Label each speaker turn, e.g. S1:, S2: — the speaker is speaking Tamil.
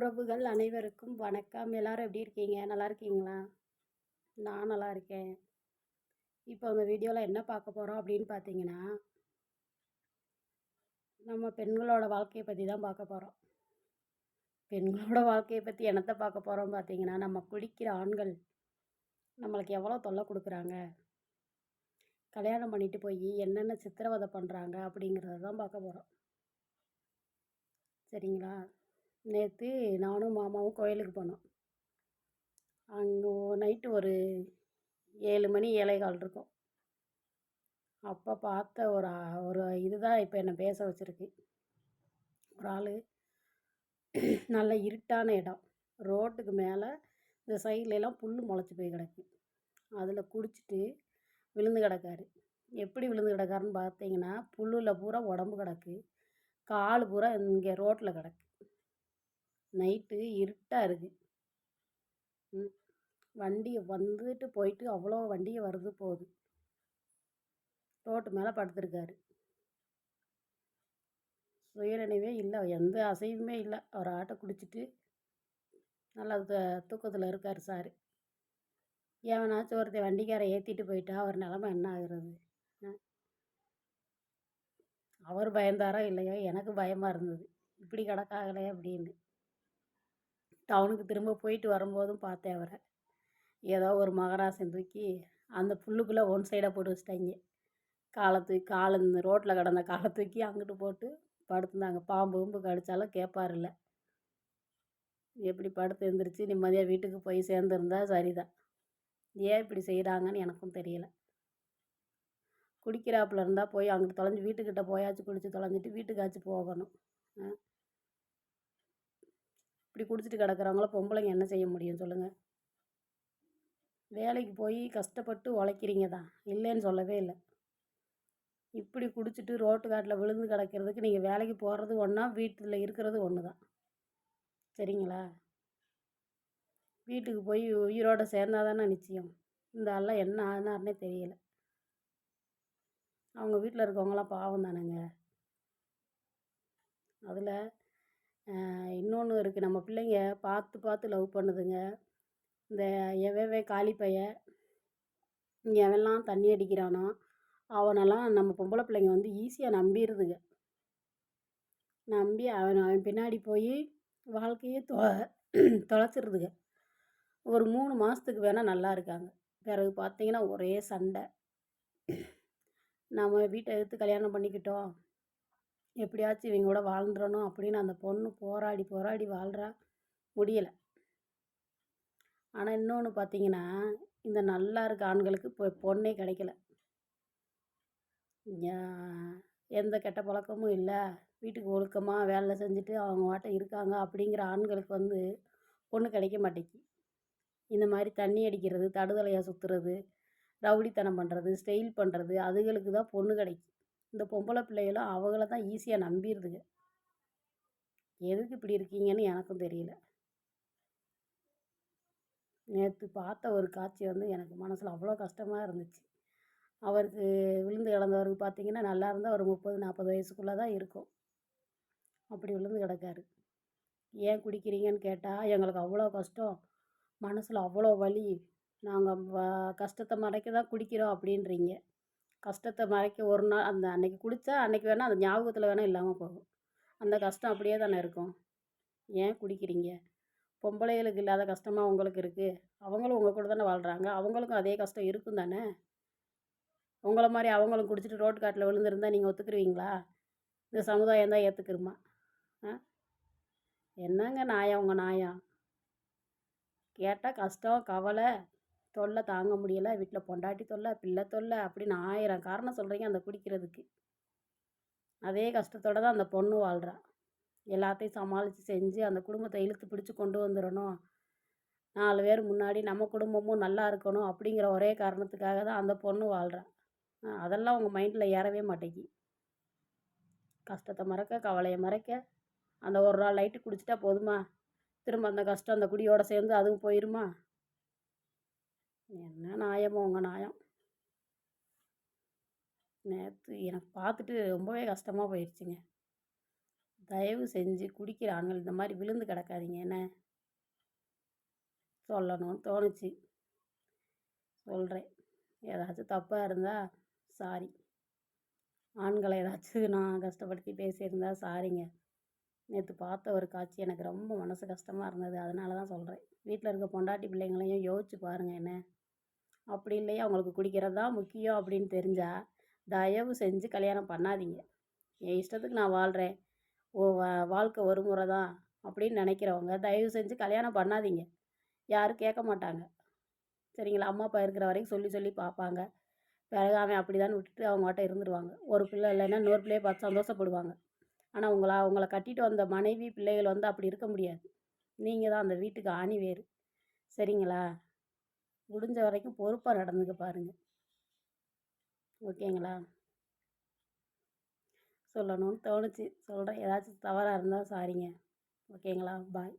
S1: உறவுகள் அனைவருக்கும் வணக்கம் எல்லாரும் எப்படி இருக்கீங்க நல்லா இருக்கீங்களா நான் நல்லா இருக்கேன் இப்போ இந்த வீடியோவில் என்ன பார்க்க போகிறோம் அப்படின்னு பார்த்தீங்கன்னா நம்ம பெண்களோட வாழ்க்கையை பற்றி தான் பார்க்க போகிறோம் பெண்களோட வாழ்க்கையை பற்றி என்னத்தை பார்க்க போகிறோம் பார்த்தீங்கன்னா நம்ம குளிக்கிற ஆண்கள் நம்மளுக்கு எவ்வளோ தொல்லை கொடுக்குறாங்க கல்யாணம் பண்ணிட்டு போய் என்னென்ன சித்திரவதை பண்ணுறாங்க அப்படிங்கிறத தான் பார்க்க போகிறோம் சரிங்களா நேற்று நானும் மாமாவும் கோயிலுக்கு போனோம் அங்கே நைட்டு ஒரு ஏழு மணி கால் இருக்கும் அப்போ பார்த்த ஒரு ஒரு இதுதான் இப்போ என்னை பேச வச்சுருக்கு ஒரு ஆள் நல்ல இருட்டான இடம் ரோட்டுக்கு மேலே இந்த சைட்லலாம் புல் முளைச்சி போய் கிடக்கு அதில் குடிச்சிட்டு விழுந்து கிடக்காரு எப்படி விழுந்து கிடக்காருன்னு பார்த்தீங்கன்னா புல்லில் பூரா உடம்பு கிடக்கு கால் பூரா இங்கே ரோட்டில் கிடக்கு நைட்டு இருட்டாக இருக்குது ம் வண்டியை வந்துட்டு போயிட்டு அவ்வளோ வண்டியை வருது போகுது ரோட்டு மேலே படுத்துருக்காரு சுயநினைவே இல்லை எந்த அசைவுமே இல்லை அவர் ஆட்டை குடிச்சிட்டு நல்லா தூக்கத்தில் இருக்கார் சார் ஏவனாச்சும் ஒருத்தர் வண்டிக்காரை ஏற்றிட்டு போயிட்டா அவர் நிலமை என்ன ஆகுறது அவர் பயந்தாரோ இல்லையோ எனக்கு பயமாக இருந்தது இப்படி கிடக்காகலையே அப்படின்னு டவுனுக்கு திரும்ப போயிட்டு வரும்போதும் பார்த்தேன் அவரை ஏதோ ஒரு மகராசன் தூக்கி அந்த புல்லுக்குள்ளே ஒன் சைடாக போட்டு வச்சிட்டாங்க காலத்து தூக்கி காலை இந்த ரோட்டில் கிடந்த காலை தூக்கி அங்கிட்டு போட்டு படுத்துருந்தாங்க பாம்பு கும்பு கடித்தாலும் கேட்பாரில்ல எப்படி படுத்து எழுந்திரிச்சு நிம்மதியாக வீட்டுக்கு போய் சேர்ந்துருந்தா சரிதான் ஏன் இப்படி செய்கிறாங்கன்னு எனக்கும் தெரியல குடிக்கிறாப்புல இருந்தால் போய் அங்கிட்டு தொலைஞ்சி வீட்டுக்கிட்ட போயாச்சும் குளித்து தொலைஞ்சிட்டு வீட்டுக்காச்சும் போகணும் இப்படி குடிச்சிட்டு கிடக்குறாங்களோ பொம்பளைங்க என்ன செய்ய முடியும் சொல்லுங்கள் வேலைக்கு போய் கஷ்டப்பட்டு உழைக்கிறீங்க தான் இல்லைன்னு சொல்லவே இல்லை இப்படி குடிச்சிட்டு ரோட்டு காட்டில் விழுந்து கிடக்கிறதுக்கு நீங்கள் வேலைக்கு போகிறது ஒன்றா வீட்டில் இருக்கிறது ஒன்று தான் சரிங்களா வீட்டுக்கு போய் உயிரோட சேர்ந்தால் தானே நிச்சயம் இந்த ஆள்லாம் என்ன ஆனார்னே தெரியல அவங்க வீட்டில் இருக்கவங்களாம் பாவம் தானேங்க அதில் இன்னொன்று இருக்குது நம்ம பிள்ளைங்க பார்த்து பார்த்து லவ் பண்ணுதுங்க இந்த எவெவன் காலி பைய எவெல்லாம் தண்ணி அடிக்கிறானோ அவனெல்லாம் நம்ம பொம்பளை பிள்ளைங்க வந்து ஈஸியாக நம்பிடுதுங்க நம்பி அவன் அவன் பின்னாடி போய் வாழ்க்கையே தொ தொலைச்சிருதுங்க ஒரு மூணு மாதத்துக்கு வேணால் நல்லா இருக்காங்க பிறகு பார்த்தீங்கன்னா ஒரே சண்டை நம்ம வீட்டை எடுத்து கல்யாணம் பண்ணிக்கிட்டோம் எப்படியாச்சும் இவங்க கூட வாழ்ந்துடணும் அப்படின்னு அந்த பொண்ணு போராடி போராடி வாழ்கிறா முடியலை ஆனால் இன்னொன்று பார்த்தீங்கன்னா இந்த நல்லா இருக்க ஆண்களுக்கு இப்போ பொண்ணே கிடைக்கல எந்த கெட்ட பழக்கமும் இல்லை வீட்டுக்கு ஒழுக்கமாக வேலை செஞ்சுட்டு அவங்க வாட்ட இருக்காங்க அப்படிங்கிற ஆண்களுக்கு வந்து பொண்ணு கிடைக்க மாட்டேங்கி இந்த மாதிரி தண்ணி அடிக்கிறது தடுதலையாக சுற்றுறது ரவுடித்தனம் பண்ணுறது ஸ்டெயில் பண்ணுறது அதுகளுக்கு தான் பொண்ணு கிடைக்கும் இந்த பொம்பளை பிள்ளைகளும் அவங்கள தான் ஈஸியாக நம்பிடுதுங்க எதுக்கு இப்படி இருக்கீங்கன்னு எனக்கும் தெரியல நேற்று பார்த்த ஒரு காட்சி வந்து எனக்கு மனசில் அவ்வளோ கஷ்டமாக இருந்துச்சு அவருக்கு விழுந்து கிடந்தவருக்கு பார்த்திங்கன்னா நல்லா இருந்தால் ஒரு முப்பது நாற்பது வயசுக்குள்ளே தான் இருக்கும் அப்படி விழுந்து கிடக்காரு ஏன் குடிக்கிறீங்கன்னு கேட்டால் எங்களுக்கு அவ்வளோ கஷ்டம் மனசில் அவ்வளோ வலி நாங்கள் கஷ்டத்தை மறைக்க தான் குடிக்கிறோம் அப்படின்றீங்க கஷ்டத்தை மறைக்க ஒரு நாள் அந்த அன்றைக்கி குடித்தா அன்றைக்கி வேணால் அந்த ஞாபகத்தில் வேணால் இல்லாமல் போகும் அந்த கஷ்டம் அப்படியே தானே இருக்கும் ஏன் குடிக்கிறீங்க பொம்பளைகளுக்கு இல்லாத கஷ்டமாக உங்களுக்கு இருக்குது அவங்களும் உங்கள் கூட தானே வாழ்கிறாங்க அவங்களுக்கும் அதே கஷ்டம் இருக்கும் தானே உங்களை மாதிரி அவங்களும் குடிச்சிட்டு ரோட்டு காட்டில் விழுந்திருந்தால் நீங்கள் ஒத்துக்குருவீங்களா இந்த சமுதாயம் தான் ஏற்றுக்குருமா ஆ என்னங்க நாயம் உங்கள் நாயம் கேட்டால் கஷ்டம் கவலை தொல்லை தாங்க முடியலை வீட்டில் பொண்டாட்டி தொல்லை பிள்ளை தொல்லை அப்படின்னு ஆயிரம் காரணம் சொல்கிறீங்க அந்த குடிக்கிறதுக்கு அதே கஷ்டத்தோடு தான் அந்த பொண்ணு வாழ்கிறா எல்லாத்தையும் சமாளித்து செஞ்சு அந்த குடும்பத்தை இழுத்து பிடிச்சி கொண்டு வந்துடணும் நாலு பேர் முன்னாடி நம்ம குடும்பமும் நல்லா இருக்கணும் அப்படிங்கிற ஒரே காரணத்துக்காக தான் அந்த பொண்ணு வாழ்கிறா அதெல்லாம் உங்கள் மைண்டில் ஏறவே மாட்டேங்கி கஷ்டத்தை மறக்க கவலையை மறக்க அந்த ஒரு நாள் லைட்டு குடிச்சிட்டா போதுமா திரும்ப அந்த கஷ்டம் அந்த குடியோடு சேர்ந்து அதுவும் போயிருமா என்ன நாயமோ உங்கள் நாயம் நேற்று எனக்கு பார்த்துட்டு ரொம்பவே கஷ்டமாக போயிடுச்சுங்க தயவு செஞ்சு குடிக்கிற ஆண்கள் இந்த மாதிரி விழுந்து கிடக்காதீங்க என்ன சொல்லணும்னு தோணுச்சு சொல்கிறேன் ஏதாச்சும் தப்பாக இருந்தால் சாரி ஆண்களை ஏதாச்சும் நான் கஷ்டப்படுத்தி பேசியிருந்தா சாரிங்க நேற்று பார்த்த ஒரு காட்சி எனக்கு ரொம்ப மனது கஷ்டமாக இருந்தது அதனால தான் சொல்கிறேன் வீட்டில் இருக்க பொண்டாட்டி பிள்ளைங்களையும் யோசிச்சு பாருங்கள் என்ன அப்படி இல்லையா அவங்களுக்கு குடிக்கிறது தான் முக்கியம் அப்படின்னு தெரிஞ்சால் தயவு செஞ்சு கல்யாணம் பண்ணாதீங்க என் இஷ்டத்துக்கு நான் வாழ்கிறேன் ஓ வா வாழ்க்கை ஒரு முறை தான் அப்படின்னு நினைக்கிறவங்க தயவு செஞ்சு கல்யாணம் பண்ணாதீங்க யாரும் கேட்க மாட்டாங்க சரிங்களா அம்மா அப்பா இருக்கிற வரைக்கும் சொல்லி சொல்லி பார்ப்பாங்க பிறகு அவன் அப்படி தான் விட்டுட்டு அவங்க வாட்ட இருந்துருவாங்க ஒரு பிள்ளை இல்லைன்னா இன்னொரு பிள்ளையை பார்த்து சந்தோஷப்படுவாங்க ஆனால் உங்களை அவங்கள கட்டிட்டு வந்த மனைவி பிள்ளைகள் வந்து அப்படி இருக்க முடியாது நீங்கள் தான் அந்த வீட்டுக்கு ஆணி வேறு சரிங்களா முடிஞ்ச வரைக்கும் பொறுப்பாக நடந்துக்க பாருங்கள் ஓகேங்களா சொல்லணும்னு தோணுச்சு சொல்கிறேன் ஏதாச்சும் தவறாக இருந்தால் சாரிங்க ஓகேங்களா பாய்